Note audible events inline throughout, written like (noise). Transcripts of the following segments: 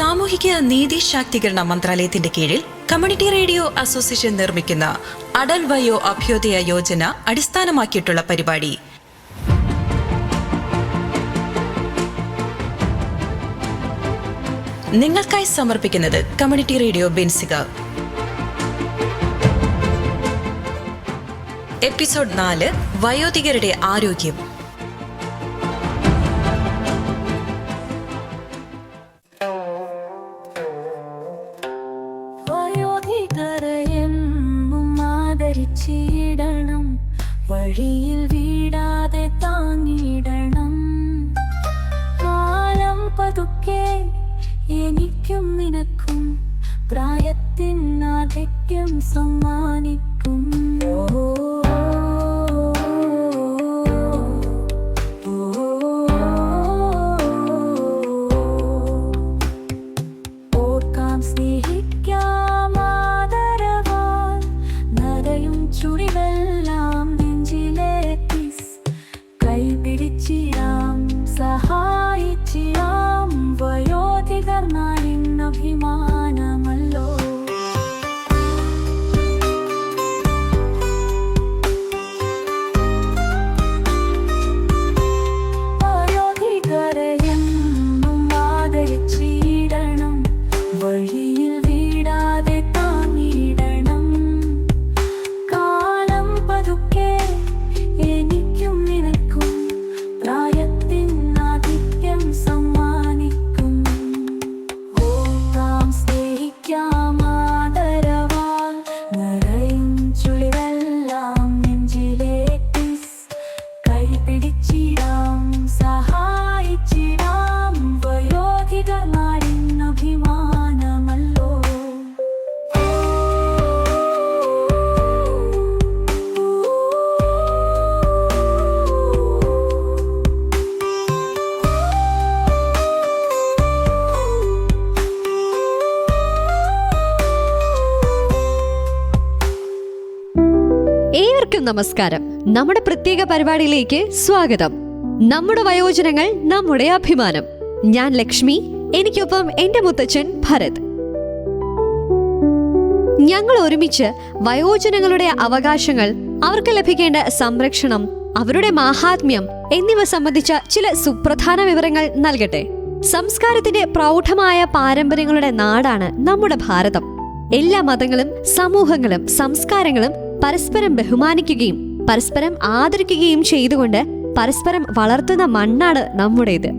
സാമൂഹിക നീതി ശാക്തീകരണ മന്ത്രാലയത്തിന്റെ കീഴിൽ കമ്മ്യൂണിറ്റി റേഡിയോ അസോസിയേഷൻ നിർമ്മിക്കുന്ന അടൽ വയോ അഭ്യോദയ യോജന അടിസ്ഥാനമാക്കിയിട്ടുള്ള പരിപാടി. നിങ്ങൾക്കായി സമർപ്പിക്കുന്നത് കമ്മ്യൂണിറ്റി റേഡിയോ ബെൻസിക. എപ്പിസോഡ് നാല് വയോധികരുടെ ആരോഗ്യം. സമ്മാനിക്കും. നമസ്കാരം. നമ്മുടെ പ്രത്യേക പരിപാടിയിലേക്ക് സ്വാഗതം. നമ്മുടെ വയോജനങ്ങൾ നമ്മുടെ അഭിമാനം. ഞാൻ ലക്ഷ്മി എനിക്കൊപ്പം എന്റെ മുത്തച്ഛൻ ഭരത്. ഞങ്ങൾ ഒരുമിച്ച് വയോജനങ്ങളുടെ അവകാശങ്ങൾ അവർക്ക് ലഭിക്കേണ്ട സംരക്ഷണം അവരുടെ മാഹാത്മ്യം എന്നിവ സംബന്ധിച്ച ചില സുപ്രധാന വിവരങ്ങൾ നൽകട്ടെ. സംസ്കാരത്തിന്റെ പ്രൗഢമായ പാരമ്പര്യങ്ങളുടെ നാടാണ് നമ്മുടെ ഭാരതം. എല്ലാ മതങ്ങളും സമൂഹങ്ങളും സംസ്കാരങ്ങളും പരസ്പരം ബഹുമാനിക്കുകയും പരസ്പരം ആദരിക്കുകയും ചെയ്തുകൊണ്ട് പരസ്പരം വളർത്തുന്ന മണ്ണാണ് നമ്മുടേത്.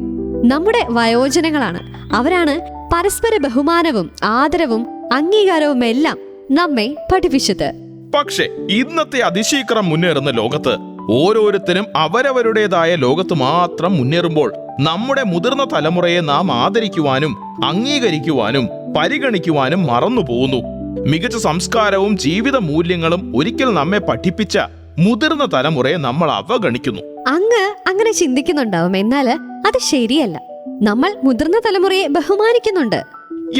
നമ്മുടെ വയോജനങ്ങളാണ്. അവരാണ് പരസ്പര ബഹുമാനവും ആദരവും അംഗീകാരവും എല്ലാം നമ്മെ പഠിപ്പിച്ചത്. പക്ഷേ ഇന്നത്തെ അതിശീക്രം മുന്നേറുന്ന ലോകത്ത് ഓരോരുത്തരും അവരവരുടേതായ ലോകത്ത് മാത്രം മുന്നേറുമ്പോൾ നമ്മുടെ മുതിർന്ന തലമുറയെ നാം ആദരിക്കുവാനും അംഗീകരിക്കുവാനും പരിഗണിക്കുവാനും മറന്നുപോകുന്നു. മികച്ച സംസ്കാരവും ജീവിത മൂല്യങ്ങളും ഒരിക്കൽ നമ്മെ പഠിപ്പിച്ച മുതിർന്ന തലമുറയെ നമ്മൾ അവഗണിക്കുന്നു. അങ്ങ് അങ്ങനെ ചിന്തിക്കുന്നുണ്ടാവും. എന്നാൽ അത് ശരിയല്ല. നമ്മൾ മുതിർന്ന തലമുറയെ ബഹുമാനിക്കുന്നുണ്ട്.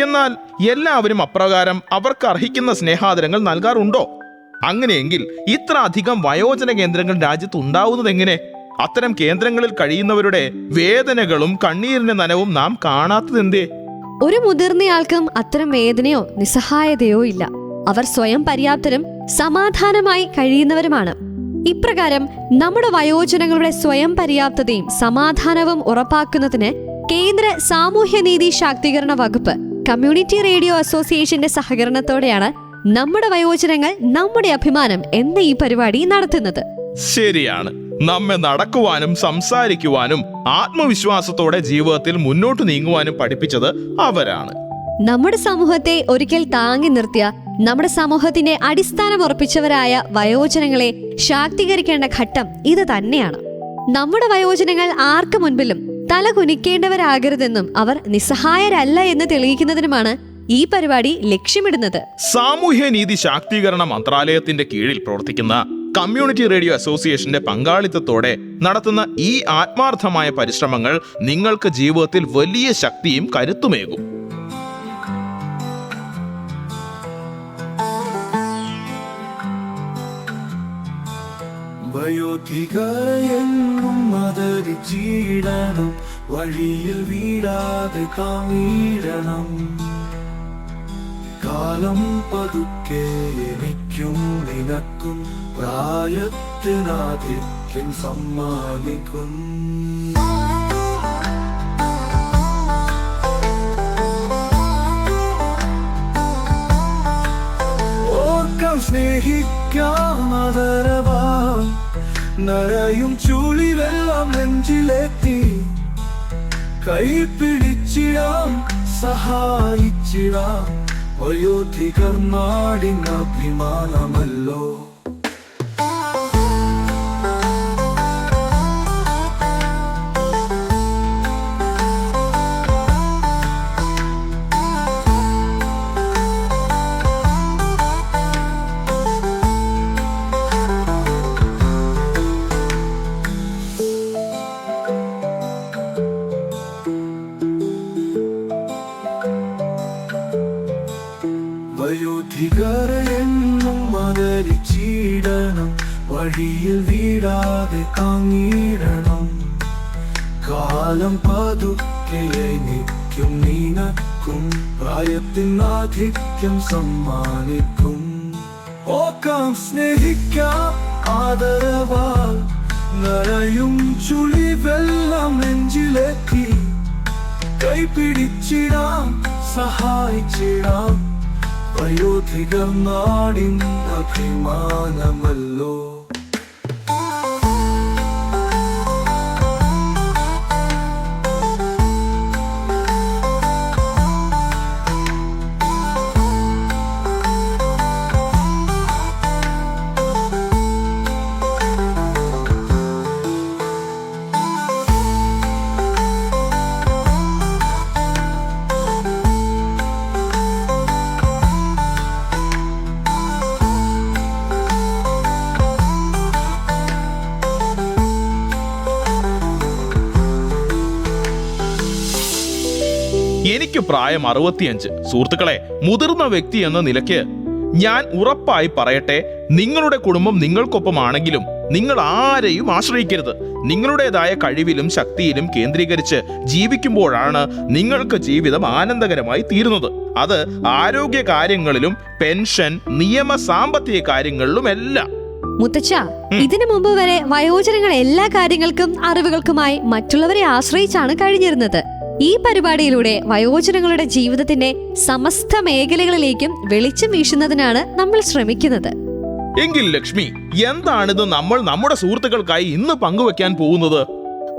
എന്നാൽ എല്ലാവരും അപ്രകാരം അവർക്ക് അർഹിക്കുന്ന സ്നേഹാദരങ്ങൾ നൽകാറുണ്ടോ? അങ്ങനെയെങ്കിൽ ഇത്ര അധികം വയോജന കേന്ദ്രങ്ങൾ രാജ്യത്ത് ഉണ്ടാവുന്നത് എങ്ങനെ അത്തരം കേന്ദ്രങ്ങളിൽ കഴിയുന്നവരുടെ വേദനകളും കണ്ണീരിന്റെ നനവും നാം കാണാത്തതെന്തേ? ഒരു മുതിർന്നയാൾക്കും അത്തരം വേദനയോ നിസ്സഹായതയോ ഇല്ല. അവർ സ്വയം പര്യാപ്തരും സമാധാനമായി കഴിയുന്നവരുമാണ്. ഇപ്രകാരം നമ്മുടെ വയോജനങ്ങളുടെ സ്വയം പര്യാപ്തതയും സമാധാനവും ഉറപ്പാക്കുന്നതിന് കേന്ദ്ര സാമൂഹ്യനീതി ശാക്തീകരണ വകുപ്പ് കമ്മ്യൂണിറ്റി റേഡിയോ അസോസിയേഷന്റെ സഹകരണത്തോടെയാണ് നമ്മുടെ വയോജനങ്ങൾ നമ്മുടെ അഭിമാനം എന്ന ഈ പരിപാടി നടത്തുന്നത്. ശരിയാണ്. നമ്മെ നടക്കുവാനും സംസാരിക്കുവാനും ആത്മവിശ്വാസത്തോടെ ജീവിതത്തിൽ മുന്നോട്ട് നീങ്ങുവാനും പഠിപ്പിച്ചത് അവരാണ്. നമ്മുടെ സമൂഹത്തെ ഒരിക്കൽ താങ്ങി നിർത്തിയ നമ്മുടെ സമൂഹത്തിന്റെ അടിസ്ഥാനം ഉറപ്പിച്ചവരായ വയോജനങ്ങളെ ശാക്തീകരിക്കേണ്ട ഘട്ടം ഇത് തന്നെയാണ്. നമ്മുടെ വയോജനങ്ങൾ ആർക്ക് മുൻപിലും തല കുനിക്കേണ്ടവരാകരുതെന്നും അവർ നിസ്സഹായരല്ല എന്ന് തെളിയിക്കുന്നതിനുമാണ് ഈ പരിപാടി ലക്ഷ്യമിടുന്നത്. സാമൂഹ്യ നീതി ശാക്തീകരണ മന്ത്രാലയത്തിന്റെ കീഴിൽ പ്രവർത്തിക്കുന്ന കമ്മ്യൂണിറ്റി റേഡിയോ അസോസിയേഷന്റെ പങ്കാളിത്തത്തോടെ നടത്തുന്ന ഈ ആത്മാർത്ഥമായ പരിശ്രമങ്ങൾ നിങ്ങൾക്ക് ജീവിതത്തിൽ വലിയ ശക്തിയും കരുത്തുമേകും. ആദരിച്ചിടണം വഴിയിൽ വീടാതെ കാമീടണം കാലം പതുക്കെ എനിക്കും നിനക്കും പ്രായത്തിനാധിക്യം സമ്മാനിക്കും ഓർക്കം സ്നേഹിക്കാം അതരവാ നരയും ചുളിവെല്ലാം നെഞ്ചിലെത്തി കൈ പിടിച്ചിടാം സഹായിച്ചിടാം. വയോധികർ നാടിൻ വഴിയിൽ വീടാതെ കാങ്ങിടണം. കാലം പതുക്കെ എനിക്കും നിനക്കും പ്രായത്തിനാധിക്യം സമ്മാനിക്കും. ഓക്കാം സ്നേഹിക്കാം ആദരവാൽ. നരയും വെള്ളം നെഞ്ചിലെത്തി കൈപിടിച്ചിടാം സഹായിച്ചിടാം. വയോധികർ നാടിൻ അഭിമാനമല്ലോ. എനിക്ക് പ്രായം അറുപത്തിയഞ്ച്. സുഹൃത്തുക്കളെ മുതിർന്ന വ്യക്തി എന്ന നിലയ്ക്ക് ഞാൻ ഉറപ്പായി പറയട്ടെ നിങ്ങളുടെ കുടുംബം നിങ്ങൾക്കൊപ്പമാണെങ്കിലും നിങ്ങൾ ആരെയും ആശ്രയിക്കരുത്. നിങ്ങളുടേതായ കഴിവിലും ശക്തിയിലും കേന്ദ്രീകരിച്ച് ജീവിക്കുമ്പോഴാണ് നിങ്ങൾക്ക് ജീവിതം ആനന്ദകരമായി തീരുന്നത്. അത് ആരോഗ്യ കാര്യങ്ങളിലും പെൻഷൻ നിയമ സാമ്പത്തിക കാര്യങ്ങളിലും എല്ലാം. മുത്തച്ഛ ഇതിനു മുമ്പ് വരെ വയോജനങ്ങൾ എല്ലാ കാര്യങ്ങൾക്കും അറിവുകൾക്കുമായി മറ്റുള്ളവരെ ആശ്രയിച്ചാണ് കഴിഞ്ഞിരുന്നത്. ഈ പരിപാടിയിലൂടെ വയോജനങ്ങളുടെ ജീവിതത്തിന്റെ സമസ്ത മേഖലകളിലേക്കും വെളിച്ചം വീശുന്നതിനാണ് നമ്മൾ ശ്രമിക്കുന്നത്. എങ്കിൽ ലക്ഷ്മി എന്താണിത് നമ്മൾ നമ്മുടെ സുഹൃത്തുക്കൾക്കായി ഇന്ന് പങ്കുവെക്കാൻ പോകുന്നത്?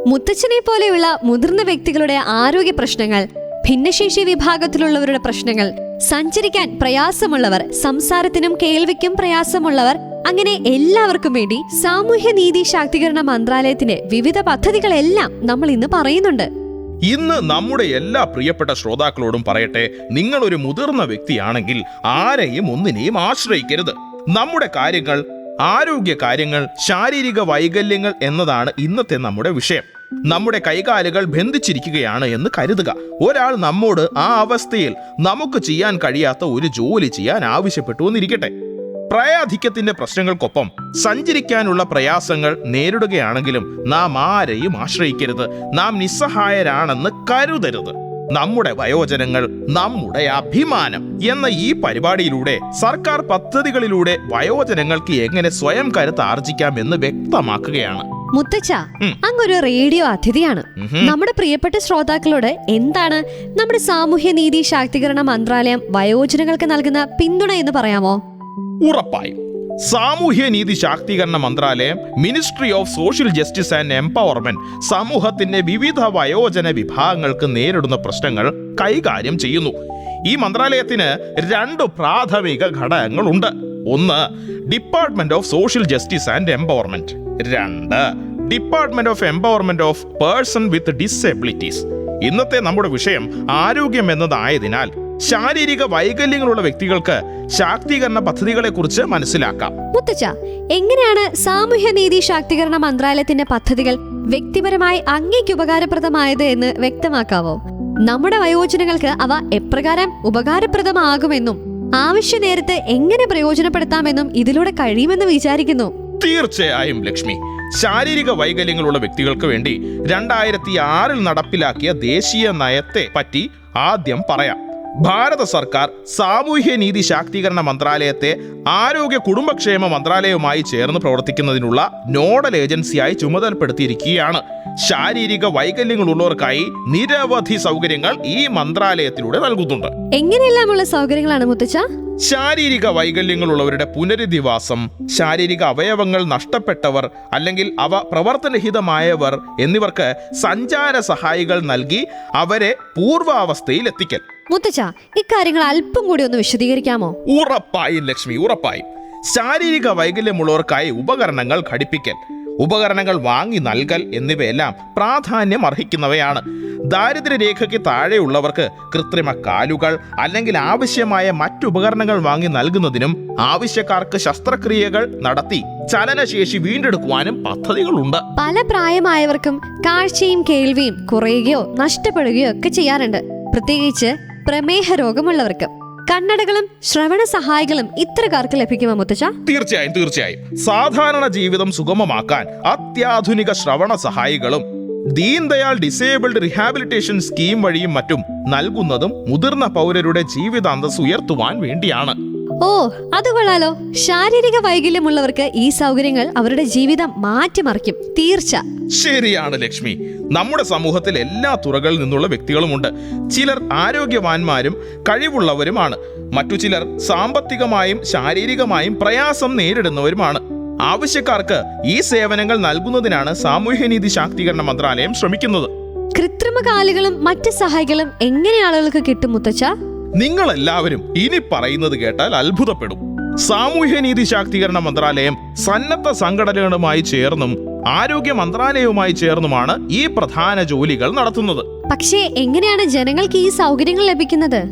മുത്തച്ഛനെ പോലെയുള്ള മുതിർന്ന വ്യക്തികളുടെ ആരോഗ്യ പ്രശ്നങ്ങൾ ഭിന്നശേഷി വിഭാഗത്തിലുള്ളവരുടെ പ്രശ്നങ്ങൾ സഞ്ചരിക്കാൻ പ്രയാസമുള്ളവർ സംസാരത്തിനും കേൾവിക്കും പ്രയാസമുള്ളവർ അങ്ങനെ എല്ലാവർക്കും വേണ്ടി സാമൂഹ്യ നീതി ശാക്തീകരണ മന്ത്രാലയത്തിന്റെ വിവിധ പദ്ധതികളെല്ലാം നമ്മൾ ഇന്ന് പറയുന്നുണ്ട്. ഇന്ന് നമ്മുടെ എല്ലാ പ്രിയപ്പെട്ട ശ്രോതാക്കളോടും പറയട്ടെ നിങ്ങൾ ഒരു മുതിർന്ന വ്യക്തിയാണെങ്കിൽ ആരെയും ഒന്നിനെയും ആശ്രയിക്കരുത്. നമ്മുടെ കാര്യങ്ങൾ ആരോഗ്യ കാര്യങ്ങൾ ശാരീരിക വൈകല്യങ്ങൾ എന്നതാണ് ഇന്നത്തെ നമ്മുടെ വിഷയം. നമ്മുടെ കൈകാലുകൾ ബന്ധിച്ചിരിക്കുകയാണ് എന്ന് കരുതുക. ഒരാൾ നമ്മോട് ആ അവസ്ഥയിൽ നമുക്ക് ചെയ്യാൻ കഴിയാത്ത ഒരു ജോലി ചെയ്യാൻ ആവശ്യപ്പെട്ടു എന്നിരിക്കട്ടെ. പ്രായാധിക്യത്തിന്റെ പ്രശ്നങ്ങൾക്കൊപ്പം സഞ്ചരിക്കാനുള്ള പ്രയാസങ്ങൾ നേരിടുകയാണെങ്കിലും നാം ആരെയും ആശ്രയിക്കരുത്. നാം നിസ്സഹായരാണെന്ന് കരുതരുത്. നമ്മുടെ വയോജനങ്ങൾ നമ്മുടെ അഭിമാനം എന്ന ഈ പരിപാടിയിലൂടെ സർക്കാർ പദ്ധതികളിലൂടെ വയോജനങ്ങൾക്ക് എങ്ങനെ സ്വയം കരുത്ത് ആർജിക്കാം എന്ന് വ്യക്തമാക്കുകയാണ്. മുത്തച്ഛ. അങ്ങൊരു റേഡിയോ അതിഥിയാണ്. നമ്മുടെ പ്രിയപ്പെട്ട ശ്രോതാക്കളോട് എന്താണ് നമ്മുടെ സാമൂഹ്യനീതി ശാക്തീകരണ മന്ത്രാലയം വയോജനങ്ങൾക്ക് നൽകുന്ന പിന്തുണ എന്ന് പറയാമോ? ഉറപ്പായും. സാമൂഹ്യ നീതി ശാക്തീകരണ മന്ത്രാലയം ministry of social justice and empowerment സമൂഹത്തിന്റെ വിവിധ വയോജന വിഭാഗങ്ങൾക്ക് നേരിടുന്ന പ്രശ്നങ്ങൾ കൈകാര്യം ചെയ്യുന്നു. ഈ മന്ത്രാലയത്തിന് രണ്ട് പ്രാഥമിക ഘടകങ്ങളുണ്ട്. ഒന്ന് department of social justice and empowerment രണ്ട് department of empowerment of person with disabilities ഇന്നത്തെ നമ്മുടെ വിഷയം ആരോഗ്യം എന്നതായതിനാൽ ശാരീരിക വൈകല്യങ്ങളുള്ള വ്യക്തികൾക്ക് ശാക്തീകരണ പദ്ധതികളെ കുറിച്ച് മനസ്സിലാക്കാം. മുത്തച്ഛ എങ്ങനെയാണ് സാമൂഹ്യനീതി ശാക്തീകരണ മന്ത്രാലയത്തിന്റെ പദ്ധതികൾ വ്യക്തിപരമായി അങ്ങേക്ക് ഉപകാരപ്രദമായത് എന്ന് വ്യക്തമാക്കാവോ? നമ്മുടെ വയോജനങ്ങൾക്ക് അവ എപ്രകാരം ഉപകാരപ്രദമാകുമെന്നും ആവശ്യ നേരത്ത് എങ്ങനെ പ്രയോജനപ്പെടുത്താമെന്നും ഇതിലൂടെ കഴിയുമെന്ന് വിചാരിക്കുന്നു. തീർച്ചയായും ലക്ഷ്മി. ശാരീരിക വൈകല്യങ്ങളുള്ള വ്യക്തികൾക്ക് വേണ്ടി രണ്ടായിരത്തി ആറിൽ നടപ്പിലാക്കിയ ദേശീയ നയത്തെ പറ്റി ആദ്യം പറയാം. ഭാരത സർക്കാർ സാമൂഹ്യനീതി ശാക്തീകരണ മന്ത്രാലയത്തെ ആരോഗ്യ കുടുംബക്ഷേമ മന്ത്രാലയവുമായി ചേർന്ന് പ്രവർത്തിക്കുന്നതിനുള്ള നോഡൽ ഏജൻസിയായി ചുമതലപ്പെടുത്തിയിരിക്കുകയാണ്. ശാരീരിക വൈകല്യങ്ങൾ വൈകല്യങ്ങളുള്ളവർക്കായി നിരവധി സൗകര്യങ്ങൾ ഈ മന്ത്രാലയത്തിലൂടെ നൽകുന്നുണ്ട്. എങ്ങനെയെല്ലാമുള്ള സൗകര്യങ്ങളാണ് മുത്തച്ഛ? ശാരീരിക വൈകല്യങ്ങളുള്ളവരുടെ പുനരധിവാസം ശാരീരിക അവയവങ്ങൾ നഷ്ടപ്പെട്ടവർ അല്ലെങ്കിൽ അവ പ്രവർത്തനരഹിതമായവർ എന്നിവർക്ക് സഞ്ചാര സഹായികൾ നൽകി അവരെ പൂർവാവസ്ഥയിൽ എത്തിക്കൽ. മുത്തച്ഛ ഇക്കാര്യങ്ങൾ അല്പം കൂടി ഒന്ന് വിശദീകരിക്കാമോ? ഉറപ്പായും ലക്ഷ്മി ഉറപ്പായും. ശാരീരിക വൈകല്യമുള്ളവർക്കായി ഉപകരണങ്ങൾ ഘടിപ്പിക്കൽ. ഉപകരണങ്ങൾ വാങ്ങി നൽകൽ എന്നിവയെല്ലാം പ്രാധാന്യം അർഹിക്കുന്നവയാണ്. ദാരിദ്ര്യരേഖയ്ക്ക് താഴെയുള്ളവർക്ക് കൃത്രിമ കാലുകൾ അല്ലെങ്കിൽ ആവശ്യമായ മറ്റുപകരണങ്ങൾ വാങ്ങി നൽകുന്നതിനും ആവശ്യക്കാർക്ക് ശസ്ത്രക്രിയകൾ നടത്തി ചലനശേഷി വീണ്ടെടുക്കുവാനും പദ്ധതികളുണ്ട്. പല പ്രായമായവർക്കും കാഴ്ചയും കേൾവിയും കുറയുകയോ നഷ്ടപ്പെടുകയോ ഒക്കെ ചെയ്യാറുണ്ട്. പ്രത്യേകിച്ച് പ്രമേഹ രോഗമുള്ളവർക്ക്. കണ്ണടകളും ശ്രവണ സഹായികളും ഇത്തരക്കാർക്ക് ലഭിക്കുമോ മുത്തച്ഛ? തീർച്ചയായും തീർച്ചയായും. സാധാരണ ജീവിതം സുഗമമാക്കാൻ അത്യാധുനിക ശ്രവണ സഹായികളും Deen Dayal disabled rehabilitation scheme വഴിയും മറ്റും നൽകുന്നതും മുതിർന്ന പൗരരുടെ ജീവിതാന്തസ് ഉയർത്തുവാൻ വേണ്ടിയാണ്. ഓ അത് കൊള്ളാലോ. ശാരീരിക വൈകല്യമുള്ളവർക്ക് ഈ സൗകര്യങ്ങൾ അവരുടെ ജീവിതം മാറ്റിമറിക്കും. തീർച്ച. ശരിയാണ് ലക്ഷ്മി. നമ്മുടെ സമൂഹത്തിൽ എല്ലാ തുറകളിൽ നിന്നുള്ള വ്യക്തികളുമുണ്ട്. ചിലർ ആരോഗ്യവാന്മാരും കഴിവുള്ളവരുമാണ്. മറ്റു ചിലർ സാമ്പത്തികമായും ശാരീരികമായും പ്രയാസം നേരിടുന്നവരുമാണ്. ആവശ്യക്കാർക്ക് ഈ സേവനങ്ങൾ നൽകുന്നതിനാണ് സാമൂഹ്യനീതി ശാക്തീകരണ മന്ത്രാലയം ശ്രമിക്കുന്നത്. കൃത്രിമ കാലുകളും മറ്റ് സഹായികളും എങ്ങനെ ആളുകൾക്ക് കിട്ടും മുത്തച്ഛ? നിങ്ങൾ എല്ലാവരും ഇനി പറയുന്നത് കേട്ടാൽ അത്ഭുതപ്പെടും. സാമൂഹ്യനീതി ശാക്തീകരണ മന്ത്രാലയം സന്നദ്ധ സംഘടനകളുമായി ചേർന്നും ആരോഗ്യ മന്ത്രാലയവുമായി ചേർന്നുമാണ് ഈ പ്രധാന ജോലികൾ നടത്തുന്നത്. പക്ഷേ എങ്ങനെയാണ് ജനങ്ങൾക്ക് ഈ സൗകര്യങ്ങൾ ലഭിക്കുന്നത്?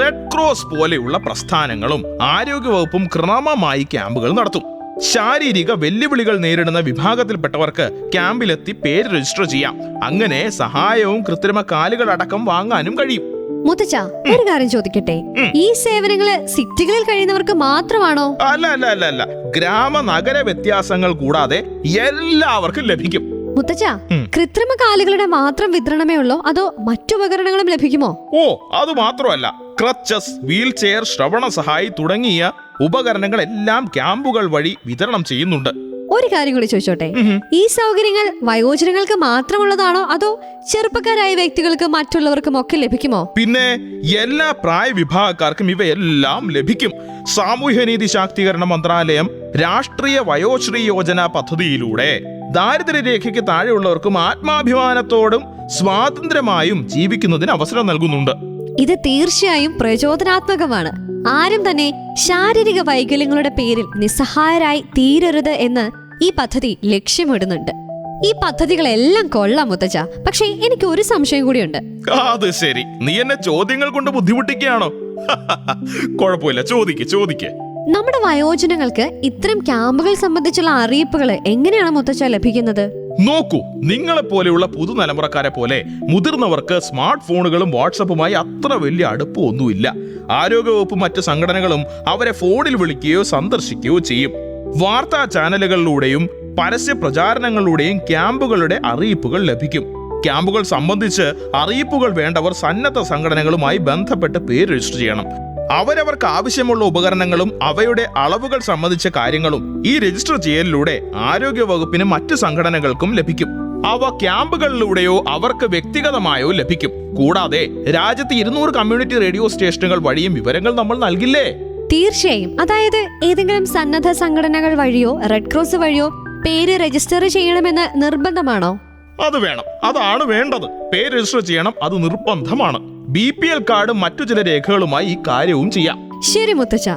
റെഡ് ക്രോസ് പോലെയുള്ള പ്രസ്ഥാനങ്ങളും ആരോഗ്യവകുപ്പും ക്രമമായി ക്യാമ്പുകൾ നടത്തും. ശാരീരിക വെല്ലുവിളികൾ നേരിടുന്ന വിഭാഗത്തിൽപ്പെട്ടവർക്ക് ക്യാമ്പിലെത്തി പേര് രജിസ്റ്റർ ചെയ്യാം. അങ്ങനെ സഹായവും കൃത്രിമ കാലുകൾ അടക്കം വാങ്ങാനും കഴിയും. മുത്തച്ഛ ഒരു കാര്യം ചോദിക്കട്ടെ? ഈ സേവനങ്ങൾ സിറ്റികളിൽ കഴിയുന്നവർക്ക് മാത്രമാണോ? അല്ല അല്ല അല്ല അല്ല. ഗ്രാമ നഗര വ്യത്യാസങ്ങൾ കൂടാതെ എല്ലാവർക്കും ലഭിക്കും. മുത്തച്ഛ. കൃത്രിമ കാലുകളുടെ മാത്രം വിതരണമേ ഉള്ളോ? അതോ മറ്റുപകരണങ്ങളും ലഭിക്കുമോ? ഓ അത് മാത്രമല്ല. ക്രച്ചസ് വീൽ ചെയർ ശ്രവണ സഹായി തുടങ്ങിയ ഉപകരണങ്ങൾ എല്ലാം ക്യാമ്പുകൾ വഴി വിതരണം ചെയ്യുന്നുണ്ട്. ഒരു കാര്യം കൂടി ചോദിച്ചോട്ടെ? ഈ സൗകര്യങ്ങൾ വയോജനങ്ങൾക്ക് മാത്രമുള്ളതാണോ? അതോ ചെറുപ്പക്കാരായ വ്യക്തികൾക്ക് മറ്റുള്ളവർക്കും ഒക്കെ ലഭിക്കുമോ? പിന്നെ എല്ലാ പ്രായ വിഭാഗക്കാർക്കും ഇവയെല്ലാം ലഭിക്കും. സാമൂഹ്യനീതി ശാക്തീകരണ മന്ത്രാലയം രാഷ്ട്രീയ വയോശ്രീ യോജന പദ്ധതിയിലൂടെ ദാരിദ്ര്യരേഖയ്ക്ക് താഴെയുള്ളവർക്കും ആത്മാഭിമാനത്തോടും സ്വാതന്ത്ര്യമായും ജീവിക്കുന്നതിന് അവസരം നൽകുന്നുണ്ട്. ഇത് തീർച്ചയായും പ്രചോദനാത്മകമാണ്. ആരും തന്നെ ശാരീരിക വൈകല്യങ്ങളുടെ പേരിൽ നിസ്സഹായരായി തീരരുത് എന്ന് ഈ പദ്ധതി ലക്ഷ്യമിടുന്നുണ്ട്. ഈ പദ്ധതികളെല്ലാം കൊള്ളാം മുത്തച്ഛ. പക്ഷേ എനിക്ക് ഒരു സംശയം കൂടിയുണ്ട്. അത് ശരി. നീ എന്നെ ചോദ്യങ്ങൾ കൊണ്ട് ബുദ്ധിമുട്ടിക്കുകയാണോ? (laughs) കുഴപ്പമില്ല. ചോദിക്ക് ചോദിക്ക്. നമ്മുടെ വയോജനങ്ങൾക്ക് ഇത്തരം ക്യാമ്പുകൾ സംബന്ധിച്ചുള്ള അറിയിപ്പുകൾ എങ്ങനെയാണ് മുത്തച്ഛ ലഭിക്കുന്നത്? നോക്കൂ നിങ്ങളെ പോലെയുള്ള പുതുതലമുറക്കാരെ പോലെ മുതിർന്നവർക്ക് സ്മാർട്ട് ഫോണുകളും വാട്സപ്പുമായി അത്ര വലിയ അടുപ്പമൊന്നുമില്ല. ആരോഗ്യവകുപ്പും മറ്റ് സംഘടനകളും അവരെ ഫോണിൽ വിളിക്കുകയോ സന്ദർശിക്കുകയോ ചെയ്യും. വാർത്താ ചാനലുകളിലൂടെയും പരസ്യ പ്രചാരണങ്ങളിലൂടെയും ക്യാമ്പുകളുടെ അറിയിപ്പുകൾ ലഭിക്കും. ക്യാമ്പുകൾ സംബന്ധിച്ച് അറിയിപ്പുകൾ വേണ്ടവർ സന്നദ്ധ സംഘടനകളുമായി ബന്ധപ്പെട്ട് പേര് രജിസ്റ്റർ ചെയ്യണം. അവരവർക്ക് ആവശ്യമുള്ള ഉപകരണങ്ങളും അവയുടെ അളവുകൾ സംബന്ധിച്ച കാര്യങ്ങളും ഈ രജിസ്റ്റർ ചെയ്യലിലൂടെ ആരോഗ്യ വകുപ്പിനും മറ്റ് സംഘടനകൾക്കും ലഭിക്കും. അവ ക്യാമ്പുകളിലൂടെയോ അവർക്ക് വ്യക്തിഗതമായോ ലഭിക്കും. കൂടാതെ രാജ്യത്ത് ഇരുന്നൂറ് കമ്മ്യൂണിറ്റി റേഡിയോ സ്റ്റേഷനുകൾ വഴിയും വിവരങ്ങൾ നമ്മൾ നൽകില്ലേ? തീർച്ചയായും. അതായത് ഏതെങ്കിലും സന്നദ്ധ സംഘടനകൾ വഴിയോ റെഡ് ക്രോസ് വഴിയോ പേര് രജിസ്റ്റർ ചെയ്യണമെന്ന് നിർബന്ധമാണോ? അത് വേണം. അതാണ് വേണ്ടത്. പേര് രജിസ്റ്റർ ചെയ്യണം. അത് നിർബന്ധമാണ്. ബി പി എൽ കാർഡും മറ്റു ചില രേഖകളുമായി ഈ കാര്യവും ചെയ്യാം. ശരി മുത്തച്ഛ.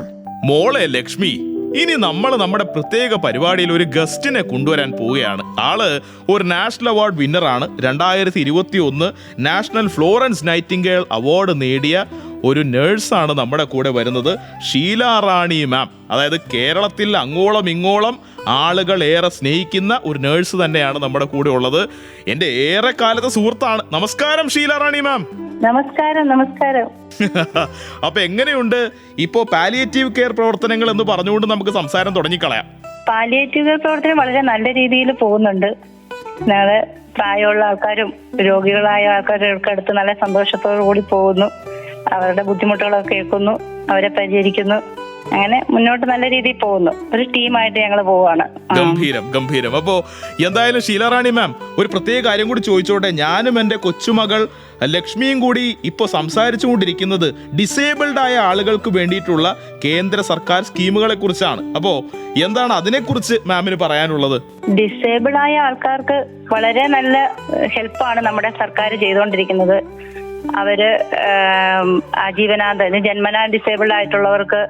മോളെ ലക്ഷ്മി ഇനി നമ്മൾ നമ്മുടെ പ്രത്യേക പരിപാടിയിൽ ഒരു ഗസ്റ്റിനെ കൊണ്ടുവരാൻ പോവുകയാണ്. ആൾ ഒരു നാഷണൽ അവാർഡ് വിന്നറാണ്. രണ്ടായിരത്തി ഇരുപത്തി ഒന്ന് നാഷണൽ ഫ്ലോറൻസ് നൈറ്റിംഗേൾ അവാർഡ് നേടിയ ഒരു നേഴ്സാണ് നമ്മുടെ കൂടെ വരുന്നത്. ഷീല റാണി മാം അതായത് കേരളത്തിൽ അങ്ങോളം ഇങ്ങോളം ആളുകൾ ഏറെ സ്നേഹിക്കുന്ന ഒരു നേഴ്സ് തന്നെയാണ് നമ്മുടെ കൂടെ ഉള്ളത്. എന്റെ ഏറെക്കാലത്തെ സുഹൃത്താണ്. നമസ്കാരം ഷീല റാണി മാം നമസ്കാരം നമസ്കാരം. (laughs) അപ്പൊ എങ്ങനെയുണ്ട്? ഇപ്പോ പാലിയേറ്റീവ് കെയർ പ്രവർത്തനങ്ങൾ എന്ന് പറഞ്ഞുകൊണ്ട് നമുക്ക് സംസാരം തുടങ്ങിക്കളയാം. പാലിയേറ്റീവ് കെയർ പ്രവർത്തനം വളരെ നല്ല രീതിയിൽ പോകുന്നുണ്ട്. പ്രായമുള്ള ആൾക്കാരും രോഗികളായ ആൾക്കാരുടെ അടുത്ത് നല്ല സന്തോഷത്തോടു കൂടി പോകുന്നു. അവരുടെ ബുദ്ധിമുട്ടുകളൊക്കെ കേൾക്കുന്നു അവരെ പരിചരിക്കുന്നു. അങ്ങനെ മുന്നോട്ട് നല്ല രീതിയിൽ പോകുന്നു. ഒരു ടീമായിട്ട് ഞങ്ങൾ പോവാണ്. ഗംഭീരം ഗംഭീരം. അപ്പോ എന്തായാലും ഷീലാറാണി മാം ഒരു പ്രത്യേക കാര്യം കൂടി ചോദിച്ചോട്ടെ. ഞാനും എന്റെ കൊച്ചുമകൾ ലക്ഷ്മിയും കൂടി ഇപ്പോൾ സംസാരിച്ചുകൊണ്ടിരിക്കുന്നത് ഡിസേബിൾഡ് ആയ ആളുകൾക്ക് വേണ്ടിയിട്ടുള്ള കേന്ദ്ര സർക്കാർ സ്കീമുകളെ കുറിച്ചാണ്. അപ്പോ എന്താണ് അതിനെക്കുറിച്ച് മാമിന് പറയാനുള്ളത്? ഡിസേബിൾ ആയ ആൾക്കാർക്ക് വളരെ നല്ല ഹെൽപ്പാണ് നമ്മുടെ സർക്കാർ ചെയ്തുകൊണ്ടിരിക്കുന്നത്. അവർ ആജീവനാന്ത ജന്മനാ ഡിസേബിൾഡ് ആയിട്ടുള്ളവർക്ക്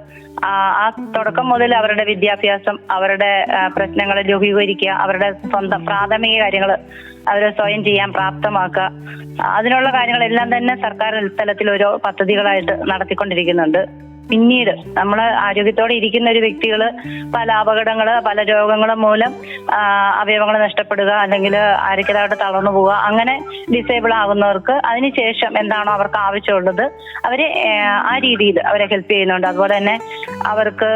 ആ തുടക്കം മുതൽ അവരുടെ വിദ്യാഭ്യാസം അവരുടെ പ്രശ്നങ്ങൾ ലഘൂകരിക്കുക അവരുടെ സ്വന്തം പ്രാഥമിക കാര്യങ്ങൾ അവരെ സ്വയം ചെയ്യാൻ പ്രാപ്തമാക്കുക. അതിനുള്ള കാര്യങ്ങളെല്ലാം തന്നെ സർക്കാർ തലത്തിൽ ഓരോ പദ്ധതികളായിട്ട് നടത്തിക്കൊണ്ടിരിക്കുന്നുണ്ട്. പിന്നീട് നമ്മൾ ആരോഗ്യത്തോടെ ഇരിക്കുന്ന ഒരു വ്യക്തികൾ പല അപകടങ്ങൾ പല രോഗങ്ങൾ മൂലം അവയവങ്ങൾ നഷ്ടപ്പെടുക അല്ലെങ്കിൽ ആരോഗ്യതായിട്ട് തളർന്നു പോവുക അങ്ങനെ ഡിസേബിൾ ആകുന്നവർക്ക് അതിനുശേഷം എന്താണോ അവർക്ക് ആവശ്യമുള്ളത് അവരെ ആ, രീതിയിൽ അവരെ ഹെൽപ്പ് ചെയ്യുന്നുണ്ട്. അതുപോലെ തന്നെ അവർക്ക്